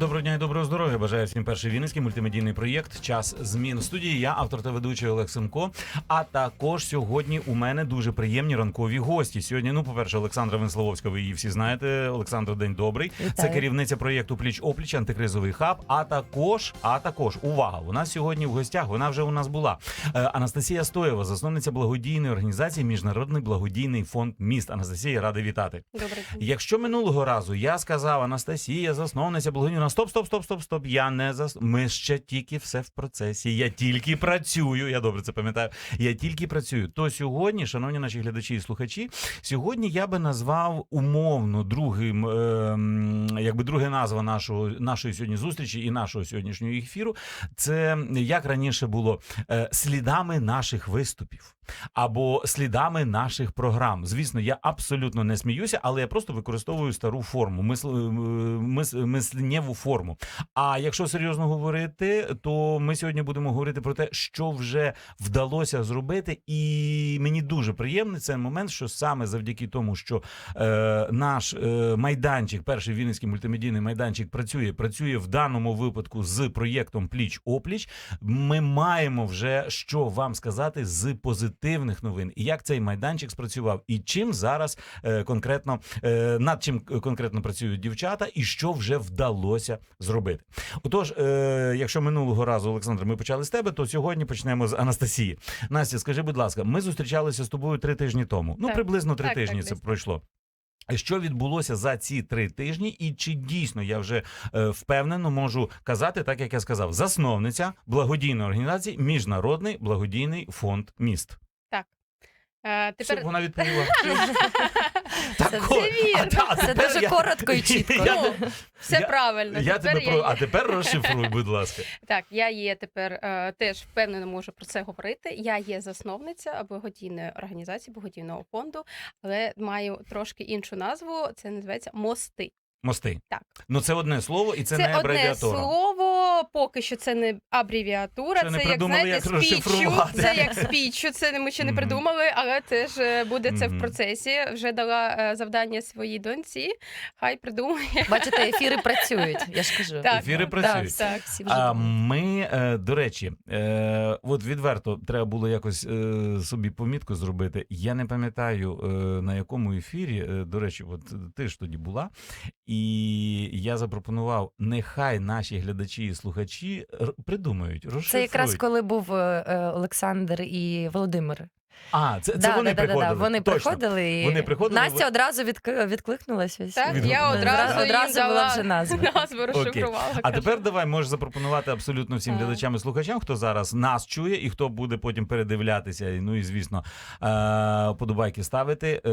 Доброго дня і доброго здоров'я. Бажаю всім перший вінницький мультимедійний проєкт Час змін В студії. Я автор та ведучий Олег Семко. А також сьогодні у мене дуже приємні ранкові гості. Сьогодні, ну, по-перше, Олександра Венсловська, ви її всі знаєте. Олександр, день добрий. Це керівниця проєкту Пліч опліч антикризовий хаб. А також, а також увага! У нас сьогодні в гостях. Вона вже у нас була. Е, Анастасія Стоєва, засновниця благодійної організації Міжнародний благодійний фонд міст. Анастасія, радий вітати. Добре. Якщо минулого разу я сказав Анастасія, засновниця благодійного, стоп, стоп, стоп, стоп, стоп. Я не зас... Ми ще тільки все в процесі. Я тільки працюю. Я добре це пам'ятаю. Я тільки працюю. То сьогодні, шановні наші глядачі і слухачі, сьогодні я би назвав умовно другим, е, якби друга назва нашого нашої сьогодні зустрічі і нашого сьогоднішнього ефіру. Це як раніше було е, слідами наших виступів або слідами наших програм. Звісно, я абсолютно не сміюся, але я просто використовую стару форму, мисл, е, мис, мисленнєву форму. А якщо серйозно говорити, то ми сьогодні будемо говорити про те, що вже вдалося зробити, і мені дуже приємний цей момент, що саме завдяки тому, що е, наш е, майданчик, перший вінницький мультимедійний майданчик, працює, працює в даному випадку з проєктом Пліч опліч. Ми маємо вже що вам сказати з позитивних новин, і як цей майданчик спрацював, і чим зараз е, конкретно е, над чим конкретно працюють дівчата, і що вже вдалося зробити. Отож, е, якщо минулого разу, Олександр, ми почали з тебе, то сьогодні почнемо з Анастасії. Настя, скажи, будь ласка, ми зустрічалися з тобою три тижні тому. Ну, Так. приблизно три Так, так, тижні це десь. пройшло. Що відбулося за ці три тижні, і чи дійсно я вже е, впевнено можу казати, так як я сказав, засновниця благодійної організації Міжнародний благодійний фонд міст. Е, Щоб тепер вона відповіла. Так, Це о, вірно. а та- а Це тепер дуже я- коротко і чітко. Я, Ну, все я- правильно. я тепер тебе про є- а тепер розшифруй, будь ласка. Так, я є тепер е, теж впевнено можу про це говорити. Я є засновниця благодійної організації, благодійного фонду, але маю трошки іншу назву. Це називається мости. Мости. Так. Ну це одне слово, і це, Це, не одне абревіатура. слово, поки що це не абревіатура, не це як знаєте, як спічу. Це як спічу. Це ми ще не придумали, але теж е, буде це в процесі. Вже дала е, завдання своїй доньці. Хай придумає. Бачите, ефіри працюють. Я ж кажу. Так. Ефіри Так, працюють. Так. всі вже А ми, е, до речі, от відверто треба було якось собі помітку зробити. Я не пам'ятаю на якому ефірі. До речі, от ти ж тоді була, і я запропонував, нехай наші глядачі і слухачі придумають, розшифрують. Це якраз коли був е, е, Олександр і Володимир. А, це, це Да, вони да, да, да, приходили. да. Вони Точно. приходили. І Вони приходили, Настя ви- одразу відк- відкликнулась. ось. Так, Від- я Одразу- одразу, їм була дала вже назва. назву розшифрувала. А кажу. тепер давай можеш запропонувати абсолютно всім Так. глядачам і слухачам, хто зараз нас чує і хто буде потім передивлятися. і, Ну і звісно, е, подобайки ставити. Е,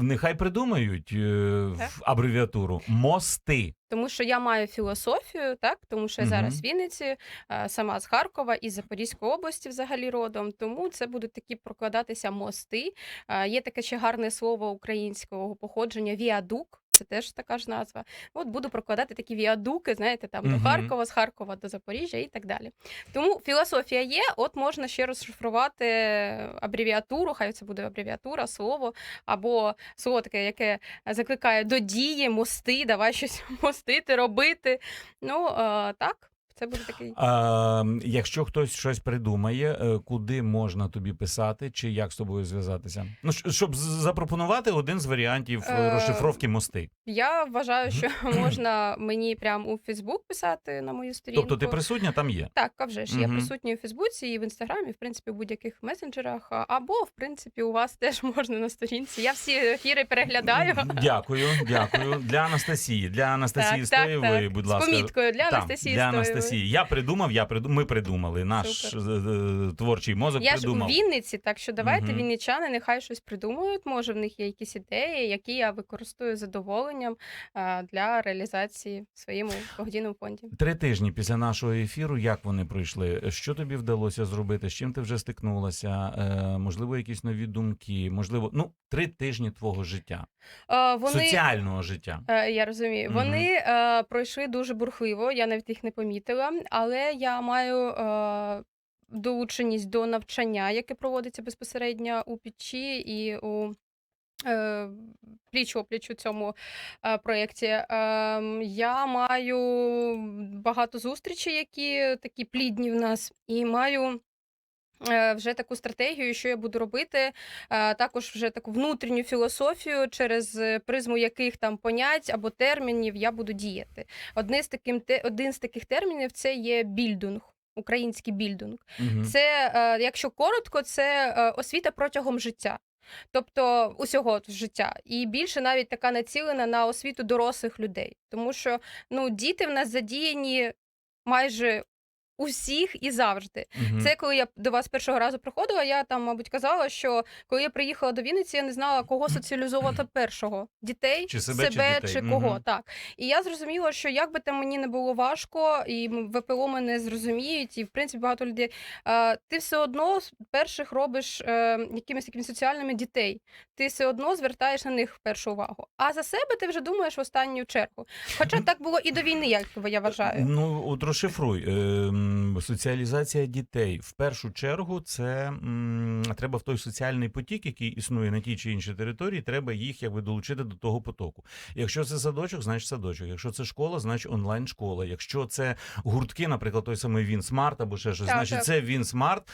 нехай придумають е, в абревіатуру мости. Тому що я маю філософію, так тому що я Мгм. зараз в Вінниці, е, сама з Харкова і з Запорізької області, взагалі родом. Тому це будуть такі прокладатися мости. Є таке ще гарне слово українського походження віадук. Це теж така ж назва. От буду прокладати такі віадуки, знаєте, там Мгм. до Харкова, з Харкова до Запоріжжя і так далі. Тому філософія є. От можна ще розшифрувати абревіатуру, хай це буде абревіатура, слово або слово таке, яке закликає до дії, мости, давай щось мостити, робити. Ну так, це буде такий. А, якщо хтось щось придумає, е, куди можна тобі писати, чи як з тобою зв'язатися? Ну щоб з- запропонувати один з варіантів е, Е, розшифровки мости. Я вважаю, що можна мені прямо у Фейсбук писати на мою сторінку. Тобто ти присутня там є. Так, а вже ж я присутня у Фейсбуці і в інстаграмі, в принципі, у будь-яких месенджерах. Або, в принципі, у вас теж можна на сторінці. Я всі ефіри переглядаю. Дякую, дякую. Для Анастасії. Для Анастасії Стоєвої, будь З ласка. поміткою для Анастасії Стоєвої. Анастасії. Я придумав, я придум... ми придумали. Наш Супер. е, е, творчий мозок Я ж у придумав. Вінниці, так що давайте Мгм. вінничани нехай щось придумають. Може, в них є якісь ідеї, які я використовую з задоволенням для реалізації в своєму благодійному фонді. Три тижні після нашого ефіру, як вони пройшли? Що тобі вдалося зробити? З чим ти вже стикнулася? Е, можливо, якісь нові думки? Можливо, ну три тижні твого життя, вони соціального життя. Я розумію. Мгм. Вони пройшли дуже бурхливо, я навіть їх не помітила, але я маю е, долученість до навчання, яке проводиться безпосередньо у печі і у е, пліч-опліч у цьому е, проєкті. Е, я маю багато зустрічей, які такі плідні в нас, і маю. Е, Вже таку стратегію, що я буду робити, е, також вже таку внутрішню філософію, через е, призму яких там понять або термінів я буду діяти. Одне з таким один з таких термінів це є більдунг, український більдунг. Мгм. Це, якщо коротко, це освіта протягом життя. Тобто усього життя, і більше навіть така націлена на освіту дорослих людей, тому що ну діти в нас задіяні майже усіх і завжди. Мгм. Це коли я до вас першого разу приходила, я там, мабуть, казала, що коли я приїхала до Вінниці, я не знала, кого соціалізовувати першого: дітей, Чи себе, чи дітей. кого. Мгм. Так. І я зрозуміла, що як би там мені не було важко, і ВПО мене зрозуміють, і в принципі багато людей. е, ти все одно з перших робиш е, якимись такими соціальними дітей. Ти все одно звертаєш на них першу увагу. А за себе ти вже думаєш в останню чергу. Хоча так було і до війни, як я вважаю. Ну, от розшифруй. Соціалізація дітей. В першу чергу, це треба в той соціальний потік, який існує на тій чи іншій території, треба їх якби долучити до того потоку. Якщо це садочок, значить садочок. Якщо це школа, значить онлайн-школа. Якщо це гуртки, наприклад, той самий Він Смарт або ще щось, Так, значить так. це Він Смарт.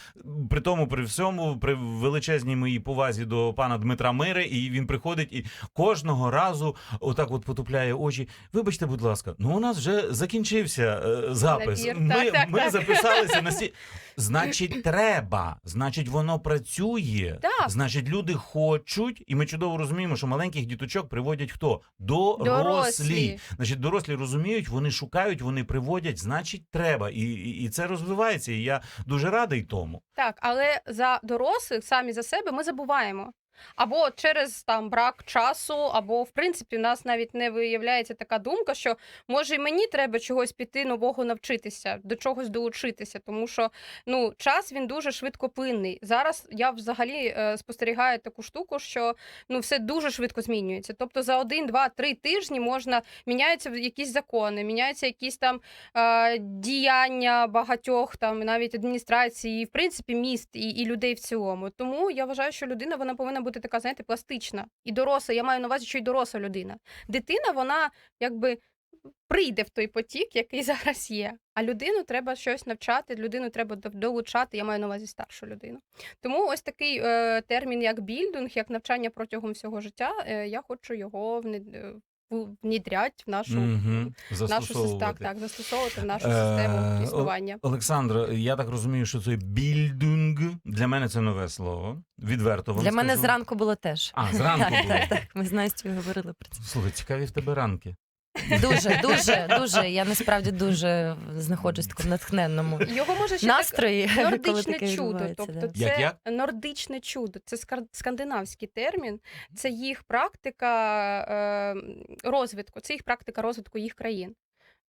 При тому, при всьому, при величезній моїй повазі до пана Дмитра Мири, і він приходить і кожного разу отак от потупляє очі. Вибачте, будь ласка, ну у нас вже закінчився е, запис. Набір. Ми, так, ми так. записалися на сі. Значить, треба. Значить, воно працює. Так. Значить, люди хочуть, і ми чудово розуміємо, що маленьких діточок приводять хто? Дорослі. Дорослі. Значить, дорослі розуміють, вони шукають, вони приводять, значить, треба. І, і, і це розвивається. І я дуже радий тому. Так, але за дорослих самі за себе ми забуваємо. Або через там брак часу, або в принципі в нас навіть не виявляється така думка, що може і мені треба чогось піти нового навчитися, до чогось долучитися, тому що ну час він дуже швидкоплинний. Зараз я взагалі е, спостерігаю таку штуку, що ну все дуже швидко змінюється. Тобто за один, два, три тижні можна міняються якісь закони, міняються якісь там е, діяння багатьох там навіть адміністрації, в принципі, міст і, і людей в цілому. Тому я вважаю, що людина вона повинна бути така, знаєте, пластична і доросла. Я маю на увазі, що й доросла людина. Дитина, вона якби. Прийде в той потік, який зараз є. А людину треба щось навчати, людину треба долучати. Я маю на увазі старшу людину. Тому ось такий е, термін, як більдинг, як навчання протягом всього життя. Е, я хочу його вне- е, в- нашу угу. нашу Застосовувати. так, так, застосовувати в нашу Е, систему існування. Олександр, я так розумію, що це більдунг. Для мене це нове слово. Відверто вам Для мене скажу. зранку було теж. А, зранку так, було. так, так. Ми з Настю говорили про це. Слухай, цікаві в тебе ранки. Дуже, дуже, дуже. Я насправді дуже знаходжусь в такому натхненному Його може ще настрої, так, коли нордичне чудо. відбувається, Тобто да. це Як, як? нордичне чудо, це скар- скандинавський термін, це їх практика е, розвитку, це їх практика розвитку їх країн.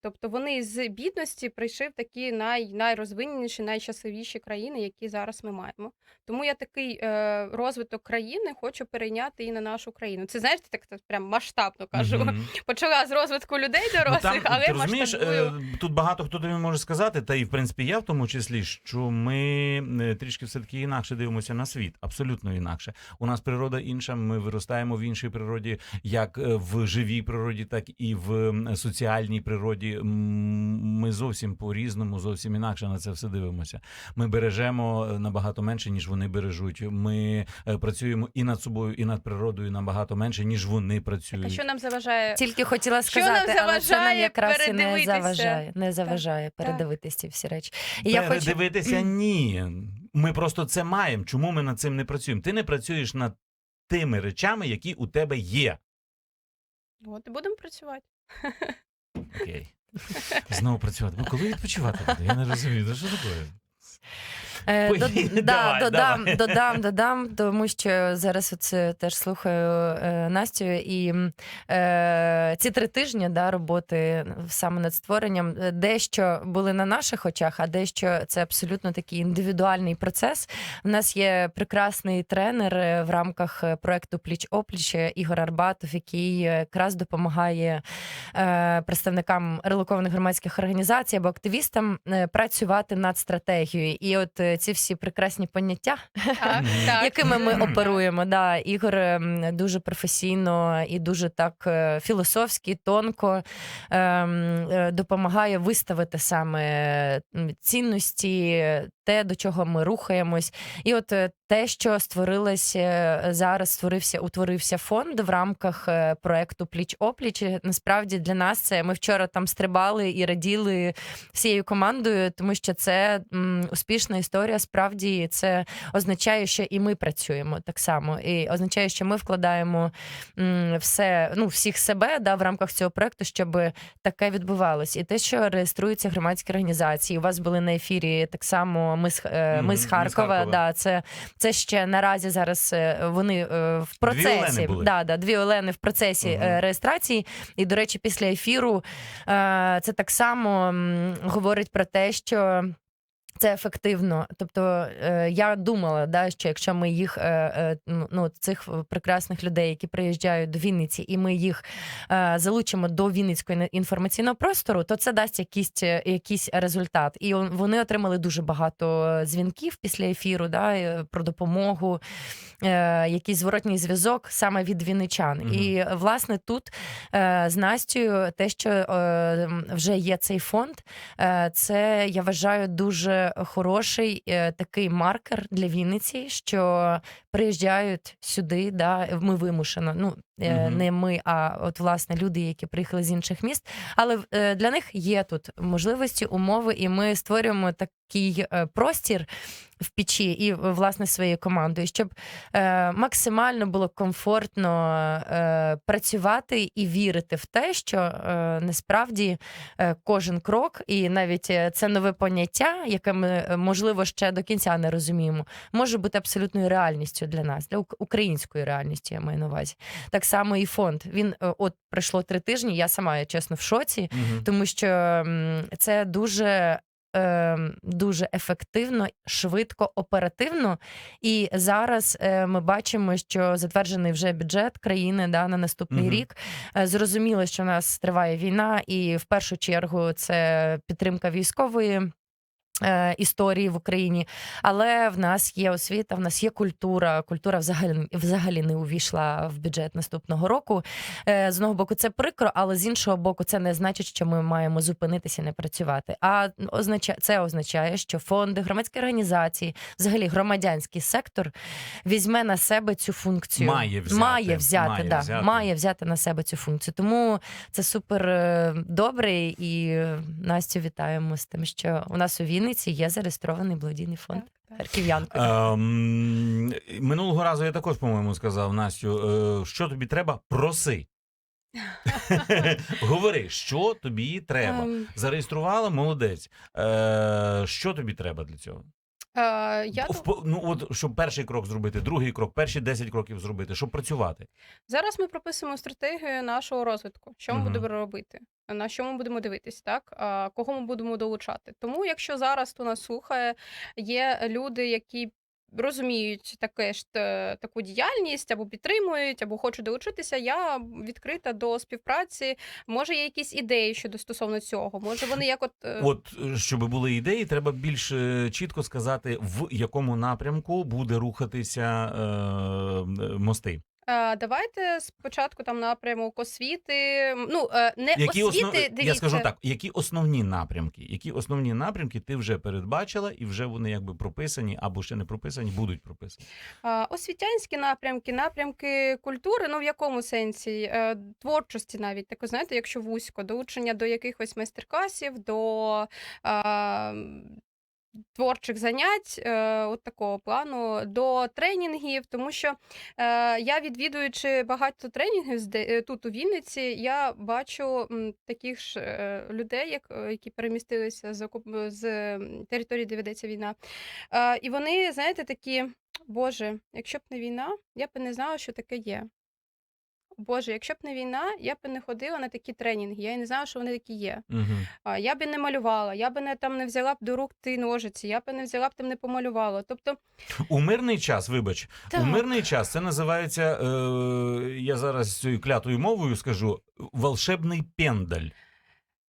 Тобто вони з бідності прийшли в такі най, найрозвиненіші, найщасливіші країни, які зараз ми маємо. Тому я такий е, розвиток країни хочу перейняти і на нашу країну. Це знаєте, так, прям масштабно кажу. Мгм. Почала з розвитку людей Ну, дорослих, але ти розумієш, масштабую. е, тут багато хто тобі може сказати, та і в принципі я в тому числі, що ми е, трішки все таки інакше дивимося на світ, абсолютно інакше. У нас природа інша. Ми виростаємо в іншій природі, як е, в живій природі, так і в соціальній природі. Ми зовсім по різному, зовсім інакше на це все дивимося. Ми бережемо е, набагато менше, ніж вони бережуть. Ми е, працюємо і над собою, і над природою набагато менше, ніж вони Так, працюють. а що нам заважає? Тільки хотіла Що нам сказати, але це нам заважає якраз і не передивитися? заважає. Не заважає передивитися ці всі речі. І я хочу Передивитися ні. Ми просто це маємо. Чому ми над цим не працюємо? Ти не працюєш над тими речами, які у тебе є. От і будемо працювати. Окей. Знову працювати. Бо коли відпочивати буде? Я не розумію. Та що таке? Е, додам, додам, додам, тому що зараз оце теж слухаю е, Настю, і е, ці три тижні да, роботи саме над створенням дещо були на наших очах, а дещо це абсолютно такий індивідуальний процес. У нас є прекрасний тренер в рамках проекту Пліч опліч Ігор Арбатов, який якраз допомагає представникам релокованих громадських організацій або активістам працювати над стратегією. І от ці всі прекрасні поняття, Так, так. якими ми оперуємо, да, Ігор ем, дуже професійно і дуже так е, філософськи, тонко ем, е, допомагає виставити саме цінності, те, до чого ми рухаємось. І от е, те, що створилось е, зараз, створився, утворився фонд в рамках проекту Пліч опліч. Насправді для нас це ми вчора там стрибали і раділи всією командою, тому що це м, успішна історія. Справді це означає, що і ми працюємо так само, і означає, що ми вкладаємо все, ну всіх себе да, в рамках цього проекту, щоб таке відбувалось. І те, що реєструються громадські організації, у вас були на ефірі так само. Ми з Мгм, ми ми з з Харкова. Харкова. Да, це, це ще наразі зараз е, вони е, в процесі. були. Да, да, дві Олени в процесі е, реєстрації. І, до речі, після ефіру це так само говорить про те, що. Це ефективно. Тобто е, я думала, да, що якщо ми їх, е, е, ну цих прекрасних людей, які приїжджають до Вінниці, і ми їх залучимо до Вінницького інформаційного простору, то це дасть якийсь, якийсь результат. І вони отримали дуже багато дзвінків після ефіру, да, про допомогу, якийсь зворотній зв'язок саме від вінничан. Мгм. І власне тут з Настю те, що вже є цей фонд, це я вважаю дуже хороший е, такий маркер для Вінниці, що приїжджають сюди. Да, ми вимушено. Ну е, не ми, а от власне люди, які приїхали з інших міст. Але е, для них є тут можливості, умови, і ми створюємо такий е, простір в печі і власне своєю командою, щоб е, максимально було комфортно е, працювати і вірити в те, що е, насправді е, кожен крок, і навіть е, це нове поняття, яке ми е, можливо ще до кінця не розуміємо, може бути абсолютною реальністю для нас, для ук- української реальності. Я маю на увазі. Так само і фонд. Він е, от пройшло три тижні. Я сама я чесно в шоці, Мгм. тому що це дуже. е, Дуже ефективно, швидко, оперативно. І зараз е, ми бачимо, що затверджений вже бюджет країни да, на наступний Мгм. рік. Е, Зрозуміло, що у нас триває війна, і в першу чергу це підтримка військової. Е, Історії в Україні, але в нас є освіта, в нас є культура. Культура взагалі взагалі не увійшла в бюджет наступного року. Е, З одного боку, це прикро, але з іншого боку, це не значить, що ми маємо зупинитися і не працювати. А означає це означає, що фонди, громадські організації, взагалі громадянський сектор візьме на себе цю функцію. Має взяти, має взяти, має да, взяти. має взяти на себе цю функцію. Тому це супер е, добре. І Настю вітаємо з тим, що у нас у Вінниці є зареєстрований благодійний фонд харків'янкою. Ем, минулого разу я також, по-моєму, сказав Настю, е, що тобі треба, проси. Говори, що тобі треба. Ем, Зареєструвала, молодець. Е, що тобі треба для цього? Е, я В- ну, от, щоб перший крок зробити, другий крок, перші 10 кроків зробити, щоб працювати. Зараз ми прописуємо стратегію нашого розвитку, що ми угу. будемо робити, на що ми будемо дивитись, так а, кого ми будемо долучати. Тому, якщо зараз хто нас слухає, є люди, які розуміють таке ж е, таку діяльність або підтримують, або хочуть долучитися, я відкрита до співпраці. Може, є якісь ідеї щодо стосовно цього. Може, вони як от, е, От, е, щоб були ідеї, треба більш чітко сказати, в якому напрямку буде рухатися е, мости. Е, давайте спочатку там напрямок освіти. Ну е, не Які освіти, основ... дивіться. Я скажу так, які основні напрямки? Які основні напрямки ти вже передбачила, і вже вони якби прописані або ще не прописані, будуть прописані. Освітянські напрямки, напрямки культури, ну в якому сенсі? Е, Творчості навіть таке, знаєте, якщо вузько, долучення до якихось майстер-класів, до творчих занять, е, от такого плану, до тренінгів, тому що е, я відвідуючи багато тренінгів тут у Вінниці, я бачу таких ж е, людей, як, е, які перемістилися з, з території, де ведеться війна. Е, і вони, знаєте, такі, Боже, якщо б не війна, я б не знала, що таке є. Боже, якщо б не війна, я б не ходила на такі тренінги. Я і не знала, що вони такі є. А, Я би не малювала, я би не там не взяла б до рук ті ножиці, я би не взяла б там не помалювала. Тобто, У мирний час, вибач, у мирний час це називається, е, я зараз цією клятою мовою скажу, волшебний пендаль.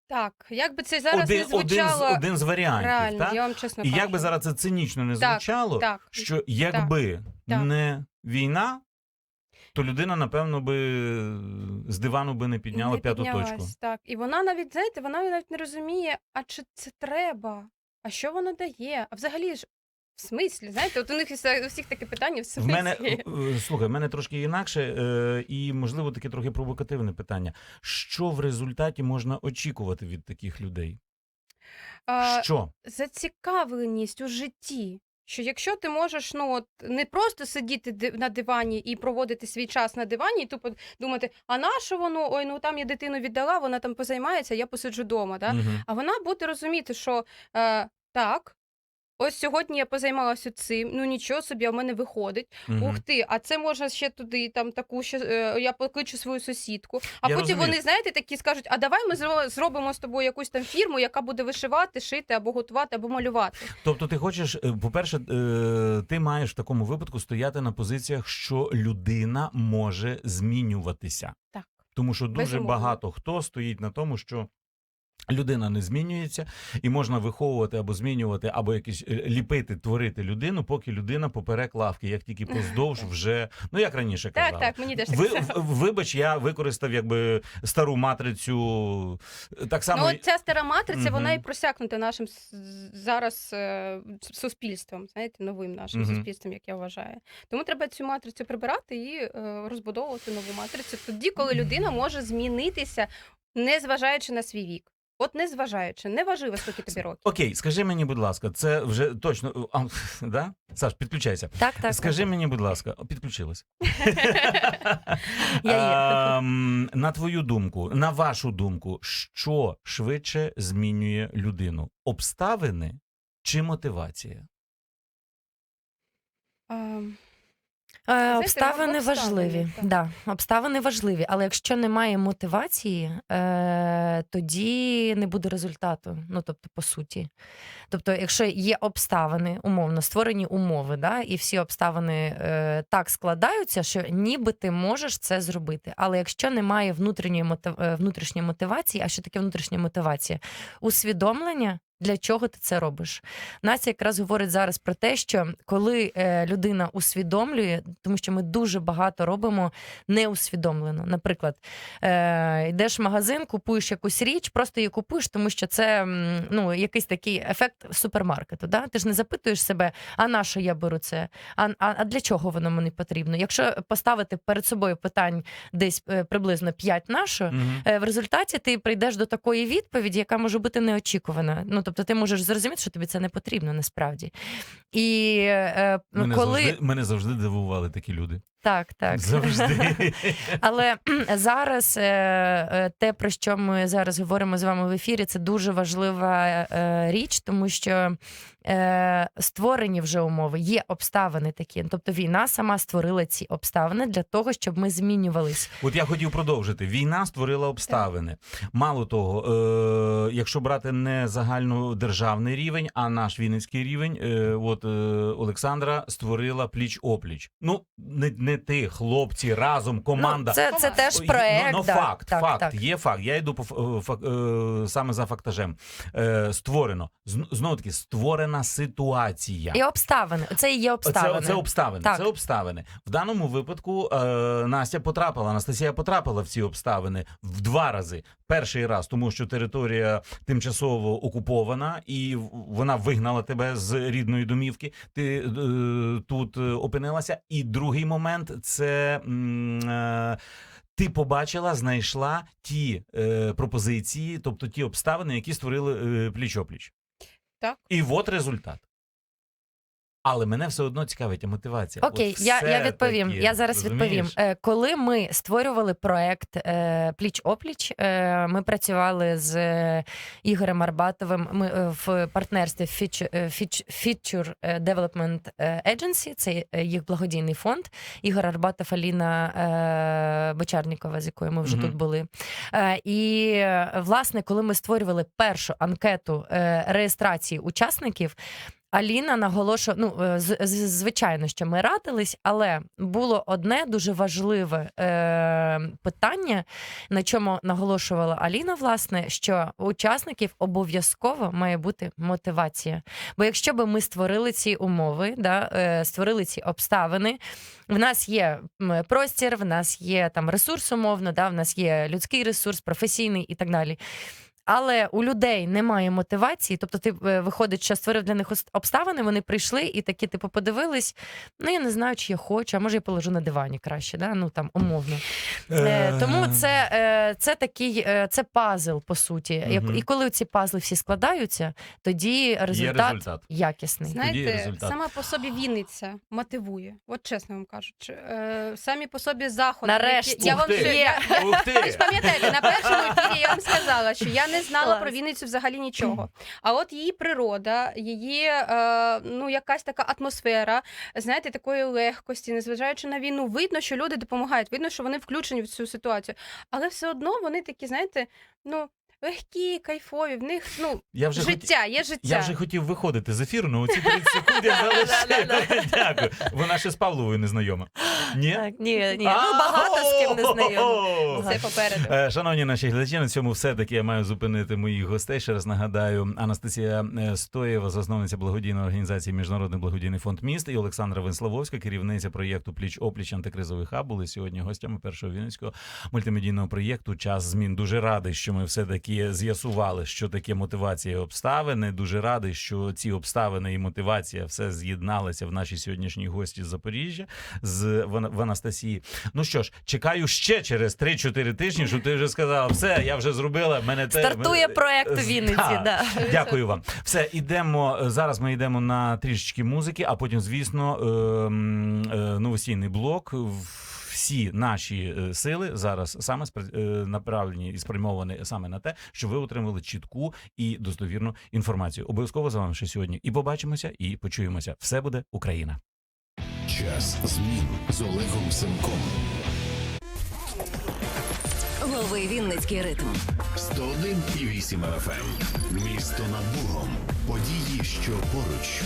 так, як би це зараз один, не звучало один, з, один з варіантів. реально, так? я вам чесно І як би зараз це цинічно не Так, звучало, так, що якби так. не війна, то людина, напевно, би з дивану би не підняла не п'яту точку. Так, і вона навіть, знаєте, вона навіть не розуміє, а чи це треба, а що воно дає? А взагалі ж в смислі, знаєте, от у них у всіх таке питання в В мене е, слухай, в мене трошки інакше, е, і можливо таке трохи провокативне питання. Що в результаті можна очікувати від таких людей? А, Що? зацікавленість у житті. Що якщо ти можеш ну от не просто сидіти на дивані і проводити свій час на дивані, і тупо думати, а на що воно? Ой, ну там я дитину віддала, вона там позаймається, я посиджу вдома. Да? Угу. А вона буде розуміти, що е, так, ось сьогодні я позаймалася цим, ну нічого собі, а в мене виходить. Мгм. Ух ти, а це можна ще туди, там таку ще е, я покличу свою сусідку. А Я потім розумію. вони, знаєте, такі скажуть: а давай ми зро- зробимо з тобою якусь там фірму, яка буде вишивати, шити або готувати, або малювати. Тобто, ти хочеш, е, по-перше, е, ти маєш в такому випадку стояти на позиціях, що людина може змінюватися. Так. Тому що дуже Безумовно. багато хто стоїть на тому, що. Людина не змінюється, і можна виховувати або змінювати, або якісь е, ліпити, творити людину, поки людина поперек лавки, як тільки поздовж вже ну як раніше казали. Так, так, мені теж. Ви, вибач, я використав якби стару матрицю. Так само Ну, от ця стара матриця, вона і просякнута нашим зараз е, суспільством, знаєте, новим нашим Мгм. суспільством, як я вважаю. Тому треба цю матрицю прибирати і е, розбудовувати нову матрицю. Тоді, коли людина може змінитися, не зважаючи на свій вік. От не зважаючи, не важливо, скільки тобі років. Окей, скажи мені, будь ласка, це вже точно. А, да? Саш, підключайся. Так, так. Скажи мені, будь ласка, О, підключилась. Я. Ем, на твою думку, на вашу думку, що швидше змінює людину? Обставини чи мотивація? Ем, Е, обставини важливі. обставини, так. Да, обставини важливі, але якщо немає мотивації, е, тоді не буде результату. Ну тобто, по суті. Тобто, якщо є обставини, умовно створені умови, да, і всі обставини е, так складаються, що ніби ти можеш це зробити. Але якщо немає внутрішньої внутрішньої мотивації, а що таке внутрішня мотивація? Усвідомлення. Для чого ти це робиш? Настя якраз говорить зараз про те, що коли е, людина усвідомлює, тому що ми дуже багато робимо неусвідомлено. Наприклад, е, йдеш в магазин, купуєш якусь річ, просто її купуєш, тому що це ну, якийсь такий ефект супермаркету. Да? Ти ж не запитуєш себе, а на що я беру це? А, а, а для чого воно мені потрібно? Якщо поставити перед собою питань десь е, приблизно 5 на що. Е, в результаті ти прийдеш до такої відповіді, яка може бути неочікувана. Ну тобто, ти можеш зрозуміти, що тобі це не потрібно насправді. І е, Мене, коли завжди, мене завжди дивували такі люди. так, так Завжди. Але зараз е, е, те, про що ми зараз говоримо з вами в ефірі, це дуже важлива е, річ, тому що створені вже умови, є обставини такі. Тобто війна сама створила ці обставини для того, щоб ми змінювались. От я хотів продовжити. Війна створила обставини. Мало того, якщо брати не загальнодержавний рівень, а наш вінницький рівень, е, от е, Олександра створила пліч опліч. Ну не, не ти, хлопці, разом, команда. Ну, це, це теж проект. Ну, ну, да. факт, так, факт, так. є факт. Я йду по е, фак- е, саме за фактажем. Е, створено. Знову таки, створена ситуація. І обставини. Це і є обставини. Це, це обставини. Так. Це обставини. В даному випадку е, Настя потрапила, Анастасія потрапила в ці обставини в два рази. Перший раз, тому що територія тимчасово окупована, і вона вигнала тебе з рідної домівки. Ти е, тут е, опинилася. І другий момент це. Е, ти побачила, знайшла ті е, пропозиції, тобто ті обставини, які створили е, пліч-опліч. Так. І от результат. Але мене все одно цікавить мотивація. Окей, От я, я відповім. все-таки, Я зараз розумієш? відповім. Е, Коли ми створювали проект е, Пліч опліч, е, ми працювали з Ігорем Арбатовим. Ми в партнерстві Feature, Development Agency, це їх благодійний фонд. Ігор Арбатов, Аліна Бочарнікова, з якою ми вже Мгм. тут були. І власне, коли ми створювали першу анкету реєстрації учасників. Аліна наголошує, ну е, звичайно, що ми радились, але було одне дуже важливе е, питання, на чому наголошувала Аліна, власне, що у учасників обов'язково має бути мотивація. Бо якщо би ми створили ці умови, да, е, створили ці обставини, в нас є простір, в нас є там ресурс умовно, да, в нас є людський ресурс, професійний і так далі. Але у людей немає мотивації, тобто ти е, виходить, що створив для них обставини, вони прийшли і такі, типу, подивились. Ну я не знаю, чи я хочу, а може я положу на дивані краще, да? ну там умовно. Е, тому це, е, це такий е, це пазл, по суті. І коли ці пазли всі складаються, тоді результат, результат. якісний. Знаєте, результат. сама по собі Вінниця мотивує. От чесно вам кажучи. Е, самі по собі заходи. Нарешті. Я Ух вам ти! ще- я- Ух Ви ж пам'ятаєте, на першому ефірі я вам сказала, що я не знала Клас. про Вінницю взагалі нічого. А от її природа, її е, ну якась така атмосфера, знаєте, такої легкості, незважаючи на війну, видно, що люди допомагають, видно, що вони включені в цю ситуацію. Але все одно вони такі, знаєте, ну легкі, кайфові. В них ну Я вже хотів. життя, є життя. Я вже хотів виходити з ефіру, але оці 30 секунд я залишив. Дякую. Вона ще з Павловою не знайома. Ні? Так, ні, ні. Ну, багато з ким не знайомі. Все попереду. Е, Шановні наші глядачі, на цьому все-таки я маю зупинити моїх гостей. Ще раз нагадаю, Анастасія е, Стоєва, засновниця благодійної організації Міжнародний благодійний фонд міст, і Олександра Венславовська, керівниця проєкту Пліч опліч антикризовий хаб, були сьогодні гостями першого вінницького мультимедійного проєкту Час змін. Дуже радий, що ми все таки з'ясували, що таке мотивація і обставини. Дуже радий, що ці обставини і мотивація все з'єдналися в нашій сьогоднішній гості з Запоріжжя з в, в Анастасії. Ну що ж, чекаю ще через 3-4 тижні, щоб ти вже сказала, все, я вже зробила. Мене те Стартує мене- проект у Вінниці. Так. Да. Дякую вам. Все, ідемо. Зараз ми йдемо на трішечки музики, а потім, звісно, ем, е, новостійний блок. Всі наші е, сили зараз саме е, направлені і спрямовані саме на те, щоб ви отримали чітку і достовірну інформацію. Обов'язково з вами ще сьогодні і побачимося, і почуємося. Все буде Україна. Час змін з Олегом Семком. Лови Вінницький ритм. 101,8 FM. Місто над Богом. Події, що поруч.